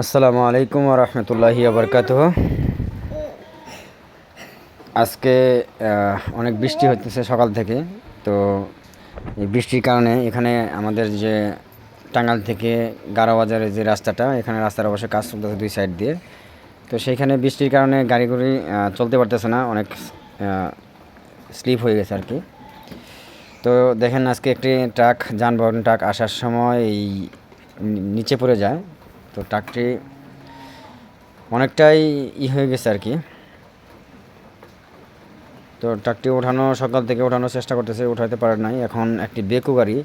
আসসালামু আলাইকুম রহমতুল্লাহি আবরকাত আজকে অনেক বৃষ্টি হতেছে সকাল থেকে। তো এই বৃষ্টির কারণে এখানে আমাদের যে টাঙ্গাল থেকে গারো বাজারের যে রাস্তাটা, এখানে রাস্তার অবশ্যই কাজ চলতেছে দুই সাইড দিয়ে। তো সেইখানে বৃষ্টির কারণে গাড়িগুড়ি চলতে পারতেছে না, অনেক স্লিপ হয়ে গেছে আর কি। তো দেখেন আজকে একটি ট্রাক, যানবাহন ট্রাক আসার সময় এই নিচে পড়ে যায়। তো ট্রাকটি অনেকটাই ই হয়ে গেছে আর কি। তো ট্রাকটি ওঠানো সকাল থেকে ওঠানোর চেষ্টা করতেছে উঠাতে পারে নাই। এখন একটি বেকু গাড়ি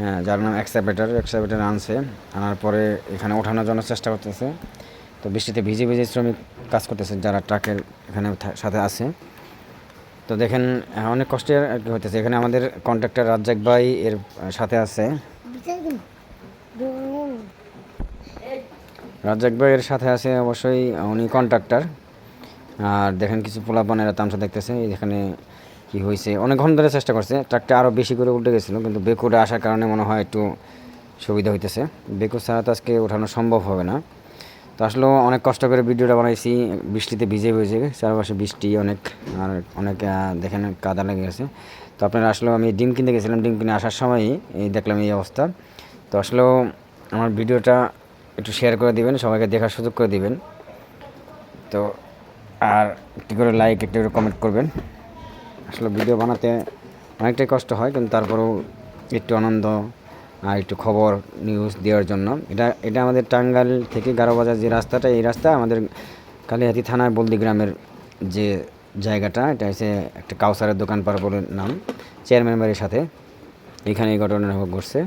হ্যাঁ, যার নাম এক্সাভেটার এক্সাভেটার আনছে। আনার পরে এখানে ওঠানোর জন্য চেষ্টা করতেছে। তো বৃষ্টিতে ভিজে ভিজে শ্রমিক কাজ করতেছে যারা ট্রাকের এখানে সাথে আছে। তো দেখেন অনেক কষ্টের আর কি হইতেছে। এখানে আমাদের কন্ট্রাক্টর রাজ্জাক ভাই এর সাথে আছে। রাজ্জাক ভাইয়ের সাথে আছে অবশ্যই, উনি কন্ট্রাক্টর আর দেখেন কিছু পোলাপানেরা তামসা দেখতেছে এখানে কি হয়েছে। অনেকক্ষণ ধরে চেষ্টা করছে, ট্রাকটা আরও বেশি করে উল্টে গেছিল, কিন্তু বেকুরে আসার কারণে মনে হয় একটু সুবিধা হইতেছে। বেকু ছাড়া তো আজকে ওঠানো সম্ভব হবে না। তো আসলে অনেক কষ্ট করে ভিডিওটা বানাইছি, বৃষ্টিতে ভিজে ভিজে, চারপাশে বৃষ্টি অনেক, আর অনেক দেখেন কাদা লেগে গেছে। তো আপনারা আসলেও আমি ডিম কিনতে গেছিলাম, ডিম কিনে আসার সময়ই এই দেখলাম এই অবস্থা। তো আসলেও আমার ভিডিওটা একটু শেয়ার করে দিবেন, সবাইকে দেখার সুযোগ করে দিবেন। তো আর একটি করে লাইক একটি করে কমেন্ট করবেন। আসলে ভিডিও বানাতে অনেকটাই কষ্ট হয়, কিন্তু তারপরেও একটু আনন্দ আর একটু খবর নিউজ দেওয়ার জন্য। এটা এটা আমাদের টাঙ্গাইল থেকে গারোবাজার যে রাস্তাটা, এই রাস্তা আমাদের কালিহাতি থানায় বলদি গ্রামের যে জায়গাটা, এটা হচ্ছে একটা কাউসারের দোকান পার বলে নাম চেয়ারম্যান বাড়ির সাথে। এখানে এই ঘটনা ঘটছে।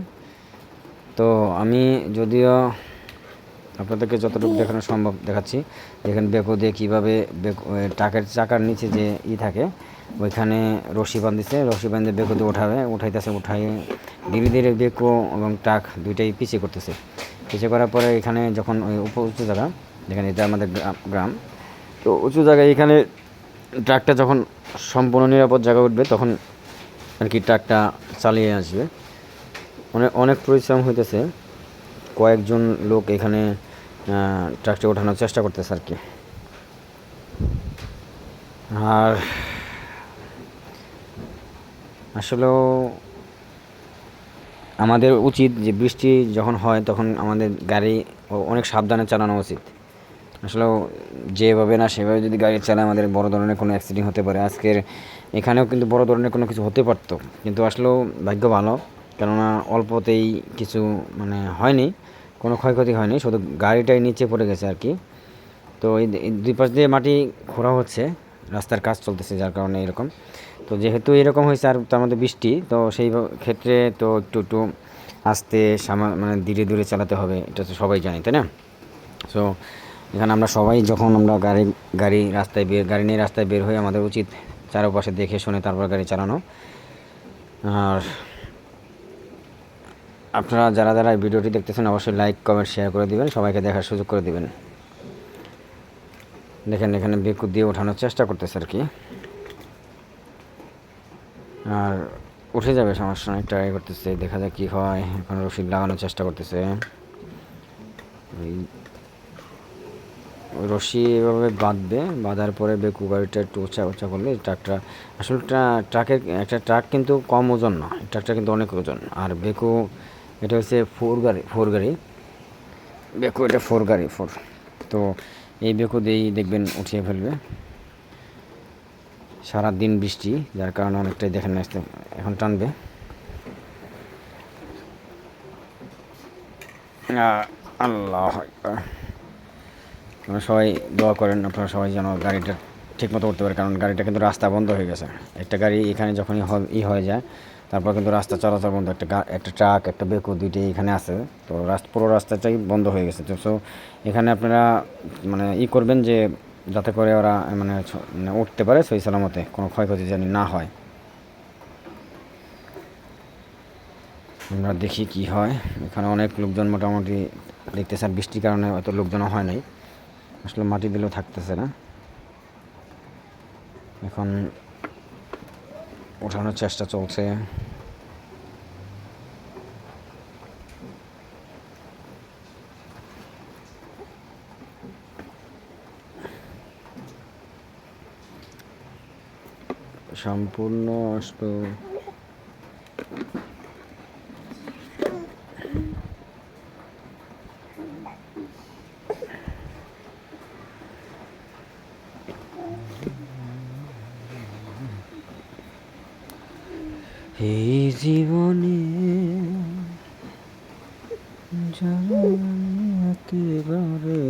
তো আমি যদিও আপনাদেরকে যতটুকু দেখানো সম্ভব দেখাচ্ছি দেখেন বেকো দিয়ে কীভাবে বেকো ট্রাকের চাকার নিচে যে ই থাকে, ওইখানে রশি বাঁধিছে, রশি বাঁধে বেকো দিয়ে উঠাবে উঠাইতেছে উঠাই ধীরে ধীরে বেকো এবং ট্রাক দুইটাই পিছিয়ে করতেছে। পিছিয়ে করার পরে এখানে যখন ওই উপ উঁচু জায়গা, যেখানে এটা আমাদের গ্রাম, তো উঁচু জায়গায় এখানে ট্রাকটা যখন সম্পূর্ণ নিরাপদ জায়গায় উঠবে, তখন আর কি ট্রাকটা চালিয়ে আসবে। অনেক অনেক পরিশ্রম হইতেছে। কয়েকজন লোক এখানে ট্রাকটি ওঠানোর চেষ্টা করতেছে আর কি। আর আসলেও আমাদের উচিত যে বৃষ্টি যখন হয় তখন আমাদের গাড়ি অনেক সাবধানে চালানো উচিত। আসলেও যেভাবে না সেভাবে যদি গাড়ি চালায় আমাদের বড় ধরনের কোনো অ্যাক্সিডেন্ট হতে পারে। আজকের এখানেও কিন্তু বড় ধরনের কোনো কিছু হতে পারতো। কিন্তু আসলেও ভাগ্য ভালো। কেননা অল্পতেই কিছু মানে হয়নি, কোনো ক্ষয়ক্ষতি হয়নি, শুধু গাড়িটাই নিচে পড়ে গেছে আর কি। তো এই দুই পাশ দিয়ে মাটি খোঁড়া হচ্ছে, রাস্তার কাজ চলতেছে যার কারণে এরকম। তো যেহেতু এরকম হয়েছে আর তার মধ্যে বৃষ্টি, তো সেই ক্ষেত্রে তো একটু একটু আস্তে মানে ধীরে ধীরে চালাতে হবে, এটা তো সবাই জানে, তাই না? সো এখানে আমরা সবাই যখন আমরা গাড়ি গাড়ি রাস্তায় বের, গাড়ি নিয়ে রাস্তায় বের হয়ে আমাদের উচিত চারপাশে দেখে শুনে তারপর গাড়ি চালানো। আর আপনারা যারা যারা ভিডিওটি দেখতেছেন, অবশ্যই লাইক কমেন্ট শেয়ার করে দিবেন। সবাইকে দেখার সুযোগ করে দিবেন। দেখেন, এখানে বেকুদ দিয়ে ওঠানোর চেষ্টা করতেছে আর কি। আর উঠে যাবে, সমস্যা নেই ট্রাই করতেছে। দেখা যাক কী হয়। এখন রশিদ লাগানোর চেষ্টা করতেছে। রশি এভাবে বাঁধবে, বাঁধার পরে বেকু গাড়িটা একটু উঁচা উঁচা করলে ট্রাকটা আসলে ট্রাকের একটা ট্রাক কিন্তু কম ওজন না ট্রাকটা কিন্তু অনেক ওজন। আর বেকু এটা হচ্ছে ফোর গাড়ি ফোর গাড়ি। বেকু এটা ফোর গাড়ি, ফোর। তো এই বেকু দিয়েই দেখবেন উঠিয়ে ফেলবে। সারা দিন বৃষ্টি, যার কারণে অনেকটাই দেখেন আসতে এখন টানবে। আল্লাহ সবাই দোয়া করেন, আপনারা সবাই যেন গাড়িটা ঠিকমতো উঠতে পারে, কারণ গাড়িটা কিন্তু রাস্তা বন্ধ হয়ে গেছে। একটা গাড়ি এখানে যখনই ই হয়ে যায় তারপর কিন্তু রাস্তা চলাচল বন্ধ, একটা একটা ট্রাক, একটা বেকু দুইটাই এখানে আছে। তো রাস্তা, পুরো রাস্তাটাই বন্ধ হয়ে গেছে। তো সো এখানে আপনারা মানে ই করবেন যে, যাতে করে ওরা মানে মানে উঠতে পারে সেই সালামতে, কোনো ক্ষয়ক্ষতি যেন না হয়। আমরা দেখি কি হয়। এখানে অনেক লোকজন মোটামুটি দেখতেছে আর বৃষ্টির কারণে অত লোকজন হয় নাই। আসলে মাটি দিলেও থাকতেছে না। এখন ওঠানোর চেষ্টা চলছে। সম্পূর্ণ আসতো জীবনে জানি একেবারে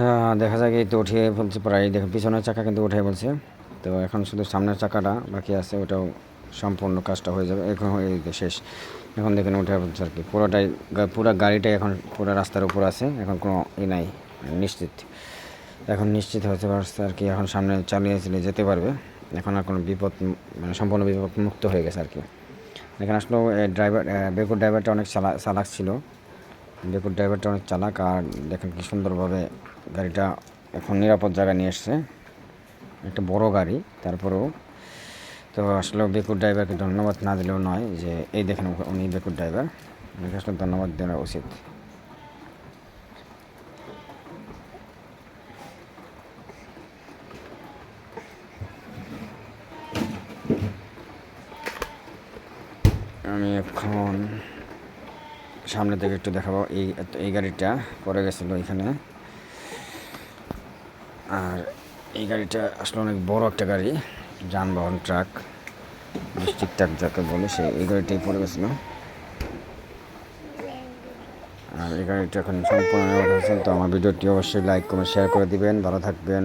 হ্যাঁ দেখা যায় এই তো উঠিয়ে ফেলছে প্রায়। দেখো, পিছনের চাকা কিন্তু উঠে বলছে তো এখন শুধু সামনের চাকাটা বাকি আছে, ওটাও সম্পূর্ণ কাজটা হয়ে যাবে। এখন হয়ে শেষ। এখন দেখেন উঠে ফেলছে আর কি। পুরোটাই পুরো গাড়িটাই এখন, পুরো রাস্তার উপর আছে। এখন কোনো ই নাই, নিশ্চিত। এখন নিশ্চিত হতে পারছে আর কি, এখন সামনে চালিয়ে চালিয়ে যেতে পারবে। এখন আর কোনো বিপদ মানে সম্পূর্ণ বিপদ মুক্ত হয়ে গেছে আর কি। এখানে আসলেও ড্রাইভার বেকুর ড্রাইভারটা অনেক চালা, চালাক ছিল। বেকুর ড্রাইভারটা অনেক চালাক আর দেখেন কি সুন্দরভাবে গাড়িটা এখন নিরাপদ জায়গায় নিয়ে এসছে। একটা বড় গাড়ি, তারপরেও তো আসলে বেকুর ড্রাইভারকে ধন্যবাদ না দিলেও নয় যে, এই দেখেন উনি বেকুর ড্রাইভার ওনাকে আসলে ধন্যবাদ দেওয়া উচিত। আমি এখন সামনে থেকে একটু দেখাবো। এই এই গাড়িটা পড়ে গেছিল এখানে। আর এই গাড়িটা আসলে অনেক বড় একটা গাড়ি, যানবাহন, ট্রাক ডিস্ট্রিক্ট ট্রাক যাকে বলে সে, এই গাড়িটাই পড়ে গেছিল। আর এই গাড়িটা এখন সম্পূর্ণ তো আমার ভিডিওটি অবশ্যই লাইক কমেন্ট শেয়ার করে দিবেন। ভালো থাকবেন।